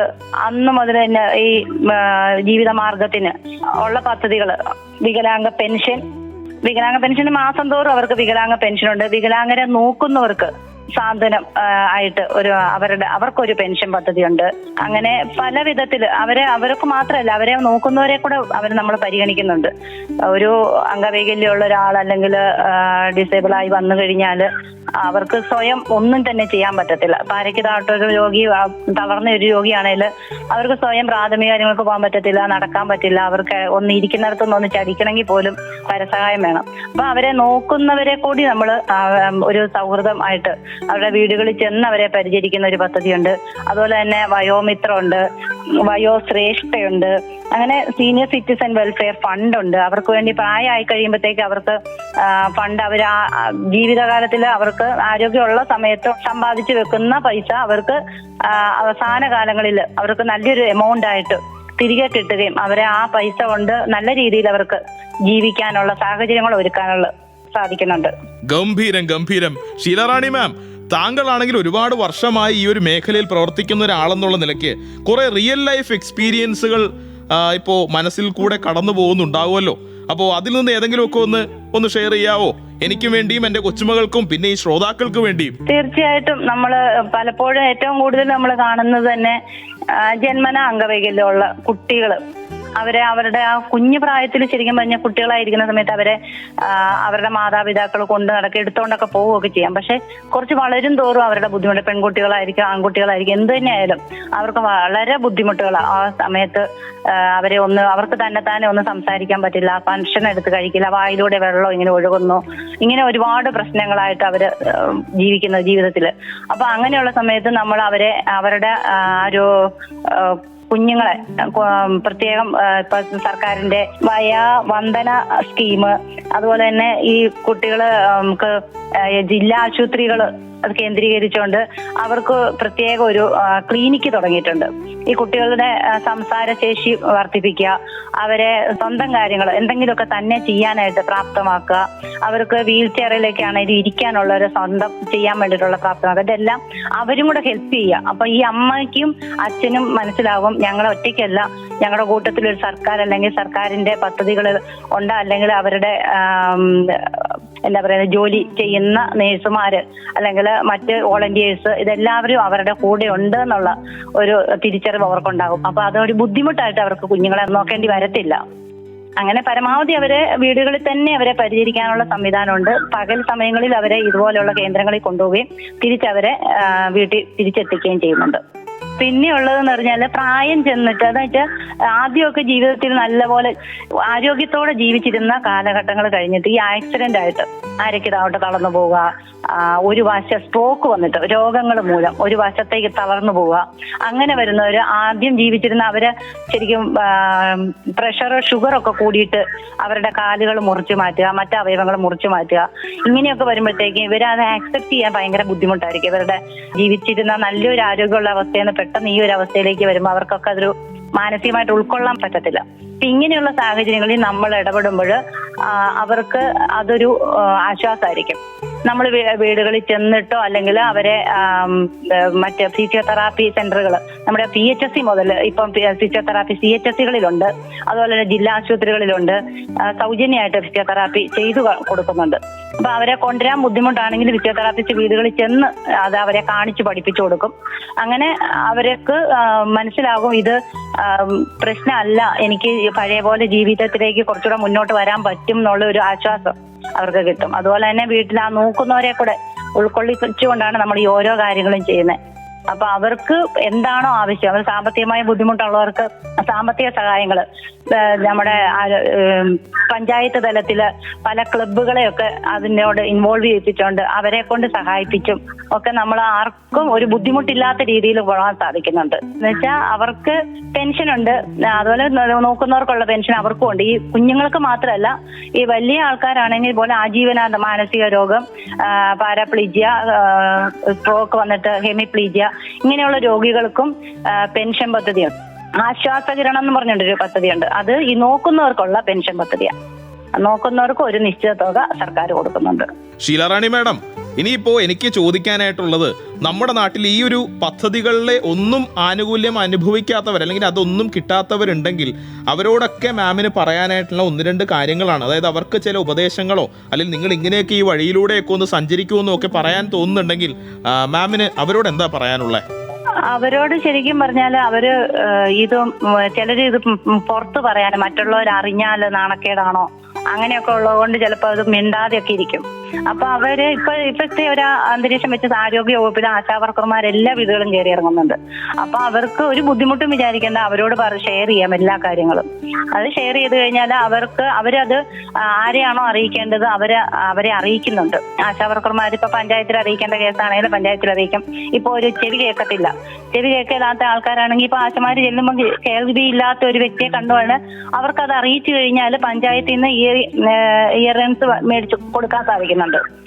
അന്ന് മുതൽ തന്നെ ഈ ജീവിത മാർഗത്തിന് ഉള്ള പദ്ധതികൾ വികലാംഗ പെൻഷൻ വികലാംഗ പെൻഷൻ മാസം തോറും അവർക്ക് വികലാംഗ പെൻഷനുണ്ട് വികലാംഗരെ നോക്കുന്നവർക്ക് സാന്ത്വനം ആയിട്ട് ഒരു അവരുടെ അവർക്കൊരു പെൻഷൻ പദ്ധതിയുണ്ട്. അങ്ങനെ പല വിധത്തിൽ അവരെ അവർക്ക് മാത്രമല്ല അവരെ നോക്കുന്നവരെ കൂടെ അവർ നമ്മൾ പരിഗണിക്കുന്നുണ്ട്. ഒരു അംഗവൈകല്യമുള്ള ഒരാൾ അല്ലെങ്കിൽ ഡിസേബിൾ ആയി വന്നു കഴിഞ്ഞാൽ അവർക്ക് സ്വയം ഒന്നും തന്നെ ചെയ്യാൻ പറ്റത്തില്ല. പാരയ്ക്ക് താട്ടൊരു രോഗി തളർന്ന ഒരു രോഗിയാണെങ്കിൽ അവർക്ക് സ്വയം പ്രാഥമിക കാര്യങ്ങൾക്ക് പോകാൻ പറ്റത്തില്ല നടക്കാൻ പറ്റില്ല. അവർക്ക് ഒന്ന് ഇരിക്കുന്നിടത്തൊന്നും ഒന്ന് ചടിക്കണമെങ്കിൽ പോലും പരസഹായം വേണം. അപ്പൊ അവരെ നോക്കുന്നവരെ കൂടി നമ്മൾ ഒരു സൗഹൃദം ആയിട്ട് അവരുടെ വീടുകളിൽ ചെന്ന് അവരെ പരിചരിക്കുന്ന ഒരു പദ്ധതിയുണ്ട്. അതുപോലെ തന്നെ വയോമിത്രമുണ്ട് വയോശ്രേഷ്ഠയുണ്ട്. അങ്ങനെ സീനിയർ സിറ്റിസൺ വെൽഫെയർ ഫണ്ട് ഉണ്ട്. അവർക്ക് വേണ്ടി പ്രായമായി കഴിയുമ്പോഴത്തേക്ക് അവർക്ക് ഫണ്ട് അവർ ആ ജീവിതകാലത്തിൽ അവർക്ക് ആരോഗ്യമുള്ള സമയത്ത് സമ്പാദിച്ചു വെക്കുന്ന പൈസ അവർക്ക് അവസാന കാലങ്ങളിൽ അവർക്ക് നല്ലൊരു എമൗണ്ട് ആയിട്ട് തിരികെ കിട്ടുകയും അവരെ ആ പൈസ കൊണ്ട് നല്ല രീതിയിൽ അവർക്ക് ജീവിക്കാനുള്ള സാഹചര്യങ്ങൾ ഒരുക്കാനുള്ള സാധിക്കുന്നുണ്ട്. ഗംഭീരം ഗംഭീരം. ശീലറാണി മാം താങ്കളാണെങ്കിൽ ഒരുപാട് വർഷമായി ഈ ഒരു മേഖലയിൽ പ്രവർത്തിക്കുന്ന ഒരാളെന്നുള്ള നിലയ്ക്ക് കുറെ റിയൽ ലൈഫ് എക്സ്പീരിയൻസുകൾ ഇപ്പോൾ മനസ്സിൽ കൂടെ കടന്നു പോകുന്നുണ്ടാവുമല്ലോ. അപ്പോൾ അതിൽ നിന്ന് ഏതെങ്കിലുമൊക്കെ ഒന്ന് ഒന്ന് ഷെയർ ചെയ്യാവോ? എനിക്കും വേണ്ടിയും എന്റെ കൊച്ചുമകൾക്കും പിന്നെ ഈ ശ്രോതാക്കൾക്ക് വേണ്ടിയും. തീർച്ചയായിട്ടും നമ്മൾ പലപ്പോഴും ഏറ്റവും കൂടുതൽ നമ്മൾ കാണുന്നത് തന്നെ ജന്മന അംഗവൈകല്യമുള്ള കുട്ടികൾ അവരെ അവരുടെ ആ കുഞ്ഞു പ്രായത്തിൽ ശരിക്കും പറഞ്ഞ കുട്ടികളായിരിക്കുന്ന സമയത്ത് അവരെ അവരുടെ മാതാപിതാക്കൾ കൊണ്ട് നടക്കുക എടുത്തുകൊണ്ടൊക്കെ പോവുകയൊക്കെ ചെയ്യാം. പക്ഷെ കുറച്ച് വളരും തോറും അവരുടെ ബുദ്ധിമുട്ട് പെൺകുട്ടികളായിരിക്കും ആൺകുട്ടികളായിരിക്കും എന്ത് തന്നെയായാലും അവർക്ക് വളരെ ബുദ്ധിമുട്ടുകളാണ് ആ സമയത്ത് അവരെ ഒന്ന് അവർക്ക് തന്നെ തന്നെ ഒന്ന് സംസാരിക്കാൻ പറ്റില്ല. ഫങ്ഷൻ എടുത്ത് കഴിക്കില്ല. വായിലൂടെ വെള്ളം ഇങ്ങനെ ഒഴുകുന്നു. ഇങ്ങനെ ഒരുപാട് പ്രശ്നങ്ങളായിട്ട് അവർ ജീവിക്കുന്നത് ജീവിക്കുന്ന ജീവിതത്തിൽ അപ്പൊ അങ്ങനെയുള്ള സമയത്ത് നമ്മൾ അവരെ അവരുടെ ആ, ഒരു കുഞ്ഞുങ്ങളെ പ്രത്യേകം ഇപ്പൊ സർക്കാരിന്റെ വയ വന്ദന സ്കീം അതുപോലെ തന്നെ ഈ കുട്ടികൾ നമുക്ക് ജില്ലാ ആശുപത്രികൾ അത് കേന്ദ്രീകരിച്ചുകൊണ്ട് അവർക്ക് പ്രത്യേക ഒരു ക്ലിനിക്ക് തുടങ്ങിയിട്ടുണ്ട്. ഈ കുട്ടികളുടെ സംസാരശേഷി വർദ്ധിപ്പിക്കുക അവരെ സ്വന്തം കാര്യങ്ങൾ എന്തെങ്കിലുമൊക്കെ തന്നെ ചെയ്യാനായിട്ട് പ്രാപ്തമാക്കുക അവർക്ക് വീൽ ചെയറിലേക്കാണെങ്കിലും ഇരിക്കാനുള്ള ഒരു സ്വന്തം ചെയ്യാൻ വേണ്ടിയിട്ടുള്ള പ്രാപ്തമാക്കുക. ഇതെല്ലാം അവരും കൂടെ ഹെൽപ്പ് ചെയ്യുക. അപ്പൊ ഈ അമ്മയ്ക്കും അച്ഛനും മനസ്സിലാവും ഞങ്ങൾ ഒറ്റയ്ക്കല്ല ഞങ്ങളുടെ കൂട്ടത്തിൽ ഒരു സർക്കാർ അല്ലെങ്കിൽ സർക്കാരിന്റെ പദ്ധതികൾ ഉണ്ട് അല്ലെങ്കിൽ അവരുടെ എന്താ പറയുക ജോലി ചെയ്യുന്ന നേഴ്സുമാര് അല്ലെങ്കിൽ മറ്റ് വോളണ്ടിയേഴ്സ് ഇതെല്ലാവരും അവരുടെ കൂടെ ഉണ്ട് എന്നുള്ള ഒരു തിരിച്ചറിവ് അവർക്കുണ്ടാകും. അപ്പൊ അതൊരു ബുദ്ധിമുട്ടായിട്ട് അവർക്ക് കുഞ്ഞുങ്ങളെ നോക്കേണ്ടി വരത്തില്ല. അങ്ങനെ പരമാവധി അവരെ വീടുകളിൽ തന്നെ അവരെ പരിചരിക്കാനുള്ള സംവിധാനമുണ്ട്. പകൽ സമയങ്ങളിൽ അവരെ ഇതുപോലെയുള്ള കേന്ദ്രങ്ങളിൽ കൊണ്ടുപോവുകയും തിരിച്ചവരെ വീട്ടിൽ തിരിച്ചെത്തിക്കുകയും ചെയ്യുന്നുണ്ട്. പിന്നെ ഉള്ളതെന്ന് പറഞ്ഞാൽ പ്രായം ചെന്നിട്ട് അതായത് ആദ്യമൊക്കെ ജീവിതത്തിൽ നല്ലപോലെ ആരോഗ്യത്തോടെ ജീവിച്ചിരുന്ന കാലഘട്ടങ്ങൾ കഴിഞ്ഞിട്ട് ഈ ആക്സിഡന്റ് ആയിട്ട് ആരൊക്കെ തളർന്നു പോവുക ഒരു വശ സ്ട്രോക്ക് വന്നിട്ട് രോഗങ്ങൾ മൂലം ഒരു വശത്തേക്ക് തളർന്നു പോവുക അങ്ങനെ വരുന്നവർ ആദ്യം ജീവിച്ചിരുന്ന അവർ ശരിക്കും പ്രഷർ ഷുഗർ ഒക്കെ കൂടിയിട്ട് അവരുടെ കാലുകൾ മുറിച്ചു മാറ്റുക മറ്റു അവയവങ്ങൾ മുറിച്ചു മാറ്റുക. ഇങ്ങനെയൊക്കെ വരുമ്പോഴത്തേക്കും ഇവർ അത് ആക്സെപ്റ്റ് ചെയ്യാൻ ഭയങ്കര ബുദ്ധിമുട്ടായിരിക്കും. ഇവരുടെ ജീവിച്ചിരുന്ന നല്ലൊരു ആരോഗ്യമുള്ള അവസ്ഥയിൽ നിന്ന് പെട്ടെന്ന് ഈ ഒരു അവസ്ഥയിലേക്ക് വരുമ്പോൾ അവർക്കൊക്കെ അതൊരു മാനസികമായിട്ട് ഉൾക്കൊള്ളാൻ പറ്റത്തില്ല. അപ്പൊ ഇങ്ങനെയുള്ള സാഹചര്യങ്ങളിൽ നമ്മൾ ഇടപെടുമ്പോൾ അവർക്ക് അതൊരു ആശ്വാസമായിരിക്കും. നമ്മൾ വീടുകളിൽ ചെന്നിട്ടോ അല്ലെങ്കിൽ അവരെ മറ്റേ ഫിസിയോതെറാപ്പി സെന്ററുകൾ നമ്മുടെ പി എച്ച് എസ് സി മുതൽ ഇപ്പം ഫിസിയോതെറാപ്പി സി എച്ച് എസ് സികളിലുണ്ട് അതുപോലെ തന്നെ ജില്ലാ ആശുപത്രികളിലുണ്ട്. സൗജന്യമായിട്ട് ഫിസിയോതെറാപ്പി ചെയ്തു കൊടുക്കുന്നുണ്ട്. അപ്പൊ അവരെ കൊണ്ടുവരാൻ ബുദ്ധിമുട്ടാണെങ്കിൽ ഫിസിയോതെറാപ്പിസ്റ്റ് വീടുകളിൽ ചെന്ന് അത് അവരെ കാണിച്ചു പഠിപ്പിച്ചു കൊടുക്കും. അങ്ങനെ അവർക്ക് മനസ്സിലാകും ഇത് പ്രശ്നമല്ല. എനിക്ക് പഴയ പോലെ ജീവിതത്തിലേക്ക് കുറച്ചുകൂടെ മുന്നോട്ട് വരാൻ പറ്റും എന്നുള്ള ഒരു ആശ്വാസം. അവർക്ക് കിട്ടും. അതുപോലെ തന്നെ വീട്ടിൽ ആ നോക്കുന്നവരെ കൂടെ ഉൾക്കൊള്ളിച്ചുകൊണ്ടാണ് നമ്മൾ ഈ ഓരോ കാര്യങ്ങളും ചെയ്യുന്നത്. അപ്പൊ അവർക്ക് എന്താണോ ആവശ്യം അവർ സാമ്പത്തികമായ ബുദ്ധിമുട്ടുള്ളവർക്ക് സാമ്പത്തിക സഹായങ്ങൾ നമ്മുടെ പഞ്ചായത്ത് തലത്തിൽ പല ക്ലബ്ബുകളെയൊക്കെ അതിനോട് ഇൻവോൾവ് ചെയ്യിപ്പിച്ചുകൊണ്ട് അവരെ കൊണ്ട് സഹായിപ്പിച്ചും ഒക്കെ നമ്മൾ ആർക്കും ഒരു ബുദ്ധിമുട്ടില്ലാത്ത രീതിയിൽ പോകാൻ സാധിക്കുന്നുണ്ട്. എന്നുവെച്ചാൽ അവർക്ക് പെൻഷൻ ഉണ്ട് അതുപോലെ നോക്കുന്നവർക്കുള്ള പെൻഷൻ അവർക്കും ഉണ്ട്. ഈ കുഞ്ഞുങ്ങൾക്ക് മാത്രമല്ല ഈ വലിയ ആൾക്കാരാണെങ്കിൽ പോലെ ആജീവനാന്ത മാനസിക രോഗം പാരാപ്ലീജിയ സ്ട്രോക്ക് വന്നിട്ട് ഹെമിപ്ലീജിയ ഇങ്ങനെയുള്ള രോഗികൾക്കും പെൻഷൻ പദ്ധതിയുണ്ട് ആശ്വാസകിരണം എന്ന് പറഞ്ഞിട്ടൊരു പദ്ധതിയുണ്ട്. അത് ഈ നോക്കുന്നവർക്കുള്ള പെൻഷൻ പദ്ധതിയാണ്. നോക്കുന്നവർക്ക് ഒരു നിശ്ചിത തുക സർക്കാർ കൊടുക്കുന്നുണ്ട്. ഷീലാറാണി മാഡം ഇനിയിപ്പോ എനിക്ക് ചോദിക്കാനായിട്ടുള്ളത് നമ്മുടെ നാട്ടിൽ ഈ ഒരു പദ്ധതികളിലെ ഒന്നും ആനുകൂല്യം അനുഭവിക്കാത്തവർ അല്ലെങ്കിൽ അതൊന്നും കിട്ടാത്തവരുണ്ടെങ്കിൽ അവരോടൊക്കെ മാമിന് പറയാനായിട്ടുള്ള ഒന്ന് രണ്ട് കാര്യങ്ങളാണ്. അതായത് അവർക്ക് ചില ഉപദേശങ്ങളോ അല്ലെങ്കിൽ നിങ്ങൾ ഇങ്ങനെയൊക്കെ ഈ വഴിയിലൂടെയൊക്കെ ഒന്ന് സഞ്ചരിക്കുമെന്നോ ഒക്കെ പറയാൻ തോന്നുന്നുണ്ടെങ്കിൽ മാമിന് അവരോട് എന്താ പറയാനുള്ളത് അവരോട് ശരിക്കും പറഞ്ഞാൽ അവർ ഇത് ചിലര് ഇത് പുറത്ത് പറയാൻ മറ്റുള്ളവർ അറിഞ്ഞാൽ നാണക്കേടാണോ? അങ്ങനെയൊക്കെ ഉള്ളതുകൊണ്ട് ചിലപ്പോൾ അത് മിണ്ടാതെയൊക്കെ ഇരിക്കും. അപ്പൊ അവർ ഇപ്പൊ ഇപ്പോഴത്തെ ഒരു അന്തരീക്ഷം വെച്ച് ആരോഗ്യ വകുപ്പിലെ ആശാവർക്കർമാർ എല്ലാ വീടുകളും കയറി ഇറങ്ങുന്നുണ്ട്. അപ്പൊ അവർക്ക് ഒരു ബുദ്ധിമുട്ടും വിചാരിക്കേണ്ട അവരോട് പറ ഷെയർ ചെയ്യാം എല്ലാ കാര്യങ്ങളും. അത് ഷെയർ ചെയ്ത് കഴിഞ്ഞാൽ അവർക്ക് അവരത് ആരെയാണോ അറിയിക്കേണ്ടത് അവരെ അവരെ അറിയിക്കുന്നുണ്ട്. ആശാവർക്കർമാർ ഇപ്പൊ പഞ്ചായത്തിൽ അറിയിക്കേണ്ട കേസാണെങ്കിൽ പഞ്ചായത്തിൽ അറിയിക്കും. ഇപ്പൊ ഒരു ചെവി കേൾക്കത്തില്ല. ചെവി കേൾക്കില്ലാത്ത ആൾക്കാരാണെങ്കിൽ ഇപ്പൊ ആശമാര് ചെല്ലുമ്പോൾ കേൾവി ഇല്ലാത്ത ഒരു വ്യക്തിയെ കണ്ടുകൊണ്ട് അവർക്ക് അത് അറിയിച്ചു കഴിഞ്ഞാൽ പഞ്ചായത്തിൽ നിന്ന് ഇയർ ഇയറൻസ് മേടിച്ചു കൊടുക്കാൻ സാധിക്കുന്നുണ്ട്. ആ,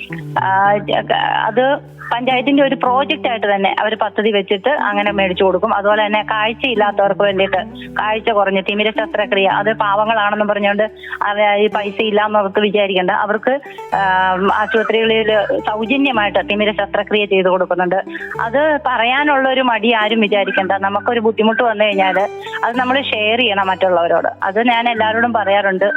അത് പഞ്ചായത്തിന്റെ ഒരു പ്രോജക്റ്റ് ആയിട്ട് തന്നെ അവർ പദ്ധതി വെച്ചിട്ട് അങ്ങനെ മേടിച്ചു കൊടുക്കും. അതുപോലെ തന്നെ കാഴ്ചയില്ലാത്തവർക്ക് വേണ്ടിയിട്ട് കാഴ്ച കുറഞ്ഞ് തിമിര ശസ്ത്രക്രിയ അത് പാവങ്ങളാണെന്ന് പറഞ്ഞുകൊണ്ട് ഈ പൈസ ഇല്ലാന്നവർക്ക് വിചാരിക്കേണ്ട. അവർക്ക് ആശുപത്രികളിൽ സൗജന്യമായിട്ട് തിമിര ശസ്ത്രക്രിയ ചെയ്തു കൊടുക്കുന്നുണ്ട്. അത് പറയാനുള്ള ഒരു മടി ആരും വിചാരിക്കേണ്ട. നമുക്കൊരു ബുദ്ധിമുട്ട് വന്നു കഴിഞ്ഞാൽ അത് നമ്മൾ ഷെയർ ചെയ്യണം മറ്റുള്ളവരോട്. അത് ഞാൻ എല്ലാവരോടും പറയാറുണ്ട്.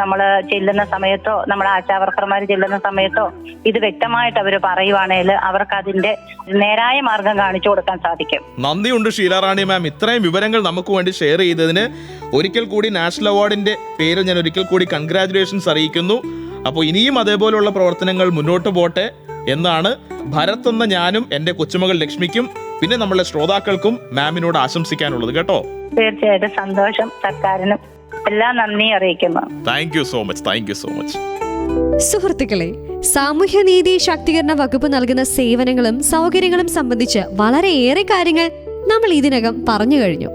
നമ്മൾ ചെല്ലുന്ന സമയത്തോ നമ്മുടെ ആശാവർക്കർമാർ ചെല്ലുന്ന സമയത്തോ ഇത് വ്യക്തമായിട്ട് അവർ പറയുവാണെങ്കിൽ അവർക്ക് അതിന്റെ നേരായ മാർഗം കാണിച്ചു കൊടുക്കാൻ സാധിക്കും. നന്ദിയുണ്ട് ഷീലാറാണി മാം. ഇത്രയും വിവരങ്ങൾ നമുക്ക് വേണ്ടി ഷെയർ ചെയ്തതിന് ഒരിക്കൽ കൂടി നാഷണൽ അവാർഡിന്റെ പേരിൽ ഞാൻ ഒരിക്കൽ കൂടി കൺഗ്രാറ്റുലേഷൻസ് അറിയിക്കുന്നു. അപ്പോൾ ഇനിയും അതേപോലെയുള്ള പ്രവർത്തനങ്ങൾ മുന്നോട്ട് പോട്ടെ എന്നാണ് ഭരത് എന്ന ഞാനും എന്റെ കൊച്ചുമകൾ ലക്ഷ്മിക്കും പിന്നെ നമ്മളെ ശ്രോതാക്കൾക്കും മാമിനോട് ആശംസിക്കാനുള്ളത്. കേട്ടോ? തീർച്ചയായിട്ടും സന്തോഷം സർക്കാരിനും എല്ലാം നന്ദി അറിയിക്കുന്നു. Thank you so much thank you so much. സുഹൃത്തുക്കളെ സാമൂഹ്യനീതി ശാക്തീകരണ വകുപ്പ് നൽകുന്ന സേവനങ്ങളും സൗകര്യങ്ങളും സംബന്ധിച്ച് വളരെയേറെ കാര്യങ്ങൾ നമ്മൾ ഇതിനകം പറഞ്ഞു കഴിഞ്ഞു.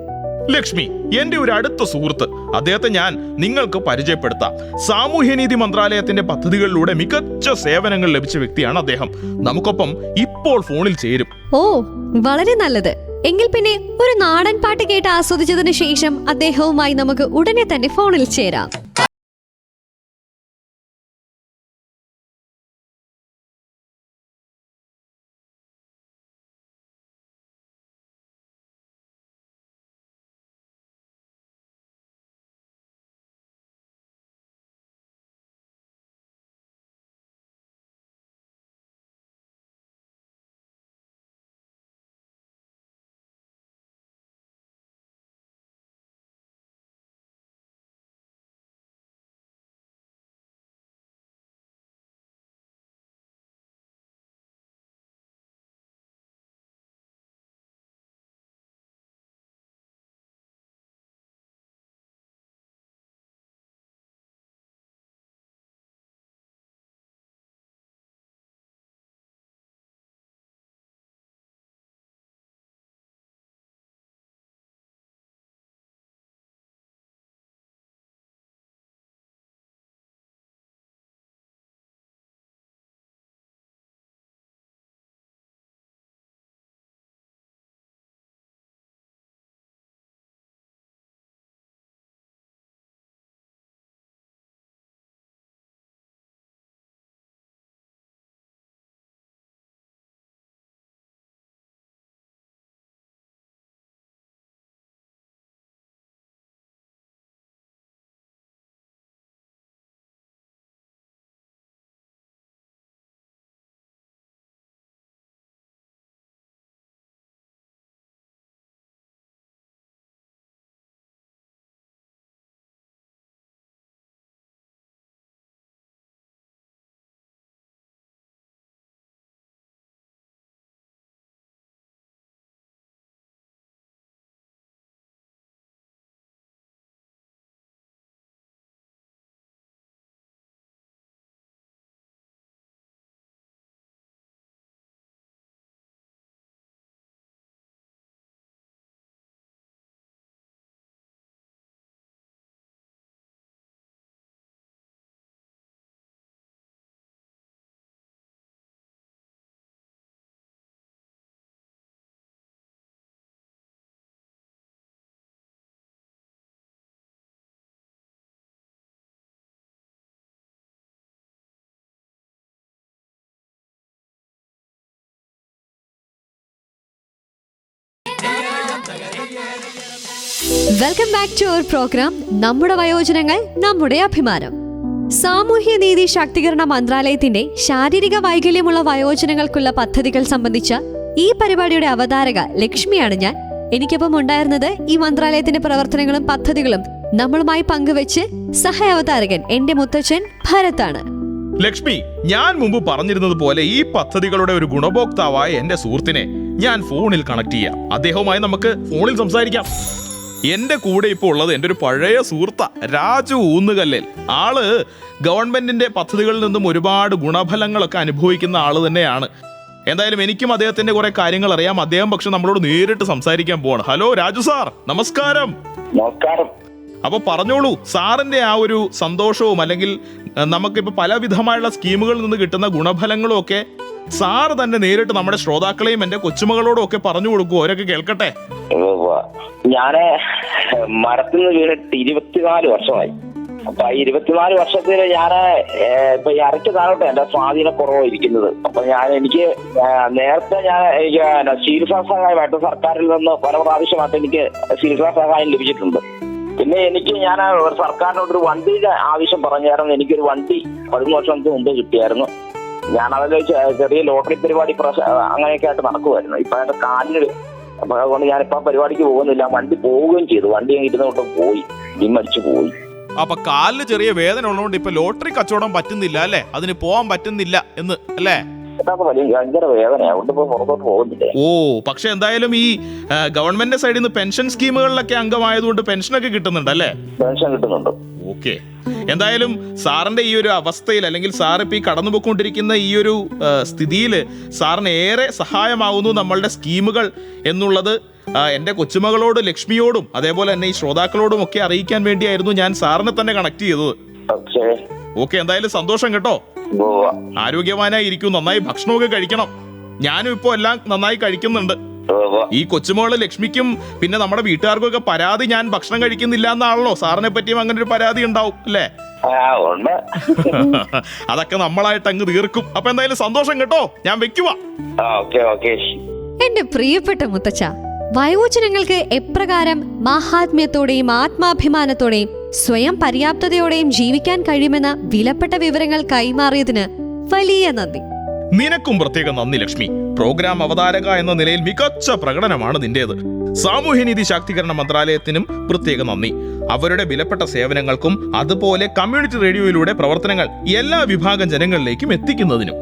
ലക്ഷ്മി എന്റെ ഒരു അടുത്ത സുഹൃത്ത് അദ്ദേഹത്തെ ഞാൻ നിങ്ങൾക്ക് പരിചയപ്പെടുത്താം. സാമൂഹ്യനീതി മന്ത്രാലയത്തിന്റെ പദ്ധതികളിലൂടെ മികച്ച സേവനങ്ങൾ ലഭിച്ച വ്യക്തിയാണ് അദ്ദേഹം. നമുക്കൊപ്പം ഇപ്പോൾ ഫോണിൽ ചേരും. ഓ വളരെ നല്ലത്. എങ്കിൽ പിന്നെ ഒരു നാടൻ പാട്ട് കേട്ട് ആസ്വദിച്ചതിന് ശേഷം അദ്ദേഹവുമായി നമുക്ക് ഉടനെ തന്നെ ഫോണിൽ ചേരാം. Welcome back to our programme നമ്മുടെ വയോജനങ്ങൾ നമ്മുടെ അഭിമാനം. സാമൂഹ്യ നീതി ശാക്തീകരണ മന്ത്രാലയത്തിന്റെ ശാരീരിക വൈകല്യമുള്ള വയോജനങ്ങൾക്കുള്ള പദ്ധതികൾ സംബന്ധിച്ച ഈ പരിപാടിയുടെ അവതാരക ലക്ഷ്മിയാണ് ഞാൻ. എനിക്കൊപ്പം ഉണ്ടായിരുന്നത് ഈ മന്ത്രാലയത്തിന്റെ പ്രവർത്തനങ്ങളും പദ്ധതികളും നമ്മളുമായി പങ്കുവെച്ച് സഹ അവതാരകൻ എന്റെ മുത്തച്ഛൻ ഭരതാണ് ലക്ഷ്മി ഞാൻ മുമ്പ് പറഞ്ഞിരുന്നത് പോലെ ഈ പദ്ധതികളുടെ ഒരു ഗുണഭോക്താവായ എന്റെ സുഹൃത്തിനെ ഞാൻ ഫോണിൽ കണക്ട് ചെയ്യാം. അദ്ദേഹവുമായി നമുക്ക് ഫോണിൽ സംസാരിക്കാം. എന്റെ കൂടെ ഇപ്പോൾ ഉള്ളത് എന്റെ ഒരു പഴയ സുഹൃത്ത രാജു ഊന്നുകല്ലിൽ. ആൾ ഗവൺമെന്റിന്റെ പദ്ധതികളിൽ നിന്നും ഒരുപാട് ഗുണഫലങ്ങളൊക്കെ അനുഭവിക്കുന്ന ആൾ തന്നെയാണ്. എന്തായാലും എനിക്കും അദ്ദേഹത്തിന്റെ കുറെ കാര്യങ്ങൾ അറിയാം. അദ്ദേഹം പക്ഷെ നമ്മളോട് നേരിട്ട് സംസാരിക്കാൻ പോവാണ്. ഹലോ രാജു സാർ നമസ്കാരം. നമസ്കാരം. അപ്പൊ പറഞ്ഞോളൂ സാറിന്റെ ആ ഒരു സന്തോഷവും അല്ലെങ്കിൽ അഹ്, പലവിധമായുള്ള പല വിധമായുള്ള സ്കീമുകളിൽ നിന്ന് കിട്ടുന്ന ഗുണഫലങ്ങളും ഒക്കെ സാറ് തന്നെ നേരിട്ട് നമ്മുടെ ശ്രോതാക്കളെയും എന്റെ കൊച്ചുമകളോടും ഒക്കെ പറഞ്ഞു കൊടുക്കും അവരൊക്കെ കേൾക്കട്ടെ. ഞാൻ മരത്തിൽ നിന്ന് വീണിട്ട് ഇരുപത്തിനാല് വർഷമായി. അപ്പൊ ഇരുപത്തിനാല് വർഷത്തിൽ ഏഹ്, ഇപ്പൊ ഇറച്ചി താഴോട്ടെ എന്റെ സ്വാധീന കുറവ് ഇരിക്കുന്നത് അപ്പൊ ഞാൻ എനിക്ക് നേരത്തെ ഞാൻ എനിക്ക് ചികിത്സാ സഹായമായിട്ട് സർക്കാരിൽ നിന്ന് പല പ്രാവശ്യമായിട്ട് എനിക്ക് ചികിത്സാ സഹായം ലഭിച്ചിട്ടുണ്ട്. പിന്നെ എനിക്ക് ഞാൻ സർക്കാരിനോട് ഒരു വണ്ടിയുടെ ആവശ്യം പറഞ്ഞായിരുന്നു. എനിക്കൊരു വണ്ടി പതിമൂന്ന് വർഷത്തിന് മുമ്പ് കിട്ടിയായിരുന്നു. ഞാൻ അതൊക്കെ ചെറിയ ലോട്ടറി പരിപാടി അങ്ങനെയൊക്കെ ആയിട്ട് നടക്കുമായിരുന്നു ഇപ്പൊ എന്റെ കാലിന് അപ്പൊ അതുകൊണ്ട് ഞാനിപ്പോ പരിപാടിക്ക് പോകുന്നില്ല. വണ്ടി പോവുകയും ചെയ്തു. വണ്ടി ഇരുന്നോട്ട് പോയി. ജിമ്മടിച്ചു പോയി. അപ്പൊ കാലിന് ചെറിയ വേദന ഉള്ളതുകൊണ്ട് ഇപ്പൊ ലോട്ടറി കച്ചവടം പറ്റുന്നില്ല അല്ലെ? അതിന് പോകാൻ പറ്റുന്നില്ല എന്ന് അല്ലേ? ഓ പക്ഷെ എന്തായാലും ഈ ഗവൺമെന്റ് ഗവൺമെന്റിന്റെ സൈഡിൽ നിന്ന് പെൻഷൻ സ്കീമുകളിലൊക്കെ അംഗമായതുകൊണ്ട് പെൻഷനൊക്കെ കിട്ടുന്നുണ്ട് അല്ലേ? പെൻഷൻ കിട്ടുന്നുണ്ട്. ഓക്കെ. എന്തായാലും സാറിന്റെ ഈ ഒരു അവസ്ഥയിൽ അല്ലെങ്കിൽ സാർ ഇപ്പൊ ഈ കടന്നുപോയിക്കൊണ്ടിരിക്കുന്ന ഈ ഒരു സ്ഥിതിയിൽ സാറിന് ഏറെ സഹായമാവുന്നു നമ്മളുടെ സ്കീമുകൾ എന്നുള്ളത് എന്റെ എന്റെ കൊച്ചുമകളോട് ലക്ഷ്മിയോടും അതേപോലെ തന്നെ ഈ ശ്രോതാക്കളോടും ഒക്കെ അറിയിക്കാൻ വേണ്ടിയായിരുന്നു ഞാൻ സാറിനെ തന്നെ കണക്ട് ചെയ്തത്. ഓക്കെ എന്തായാലും സന്തോഷം കേട്ടോ. ഉവ്വ. ആരോഗ്യവാനായി ഇരിക്കും നന്നായി ഭക്ഷണമൊക്കെ കഴിക്കണം. ഞാനും ഇപ്പോ എല്ലാം നന്നായി കഴിക്കുന്നുണ്ട്. ഈ കൊച്ചുമോൾ ലക്ഷ്മിക്കും പിന്നെ നമ്മുടെ വീട്ടുകാർക്കും ഒക്കെ പരാതി ഞാൻ ഭക്ഷണം കഴിക്കുന്നില്ല എന്നാണല്ലോ സാറിനെ പറ്റിയും അങ്ങനെ ഒരു പരാതി ഉണ്ടാവും അല്ലേ? ആ ഉണ്ട്. (laughs) അതൊക്കെ നമ്മളായിട്ട് അങ്ങ് തീർക്കും. അപ്പൊ എന്തായാലും സന്തോഷം കേട്ടോ. ഞാൻ വെക്കുവാ. ആ ഓക്കെ ഓക്കെ. എന്റെ പ്രിയപ്പെട്ട മുത്തച്ഛ വയോജനങ്ങൾക്ക് എപ്രകാരം മാഹാത്മ്യത്തോടെയും ആത്മാഭിമാനത്തോടെയും സ്വയം പര്യാപ്തതയോടെയും ജീവിക്കാൻ കഴിയുമെന്ന വിലപ്പെട്ട വിവരങ്ങൾ കൈമാറിയതിന് വലിയ നന്ദി. നിനക്കും പ്രത്യേക നന്ദി ലക്ഷ്മി. പ്രോഗ്രാം അവതാരക എന്ന നിലയിൽ മികച്ച പ്രകടനമാണ് നിന്റേത്. സാമൂഹ്യനീതി ശാക്തീകരണ മന്ത്രാലയത്തിനും പ്രത്യേക നന്ദി. അവരുടെ വിലപ്പെട്ട സേവനങ്ങൾക്കും അതുപോലെ കമ്മ്യൂണിറ്റി റേഡിയോയിലൂടെ പ്രവർത്തനങ്ങൾ എല്ലാ വിഭാഗം ജനങ്ങളിലേക്കും എത്തിക്കുന്നതിനും.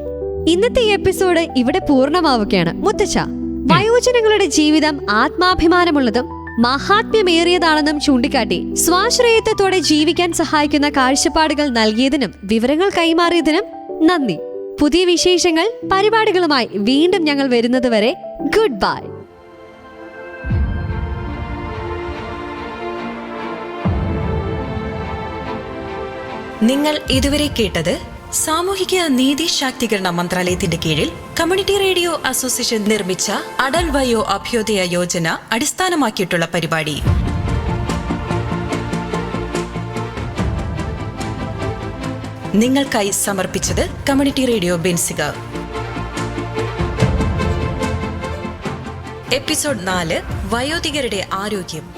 ഇന്നത്തെ എപ്പിസോഡ് ഇവിടെ പൂർണമാവുകയാണ്. മുത്തച്ഛ വയോജനങ്ങളുടെ ജീവിതം ആത്മാഭിമാനമുള്ളതും മഹാത്മ്യമേറിയതാണെന്നും ചൂണ്ടിക്കാട്ടി. സ്വാശ്രയത്വത്തോടെ ജീവിക്കാൻ സഹായിക്കുന്ന കാഴ്ചപ്പാടുകൾ നൽകിയതിനും വിവരങ്ങൾ കൈമാറിയതിനും നന്ദി. പുതിയ വിശേഷങ്ങൾ പരിപാടികളുമായി വീണ്ടും ഞങ്ങൾ വരുന്നതുവരെ ഗുഡ് ബൈ. നിങ്ങൾ ഇതുവരെ കേട്ടത് സാമൂഹിക നീതി ശാക്തീകരണ മന്ത്രാലയത്തിന്റെ കീഴിൽ കമ്മ്യൂണിറ്റി റേഡിയോ അസോസിയേഷൻ നിർമ്മിച്ച അടൽ വയോ അഭ്യോദയ യോജന അടിസ്ഥാനമാക്കിയിട്ടുള്ള പരിപാടി. നിങ്ങൾക്കായി സമർപ്പിച്ചത് കമ്മ്യൂണിറ്റി റേഡിയോ ബെൻസിക. എപ്പിസോഡ് നാല് വയോധികരുടെ ആരോഗ്യം.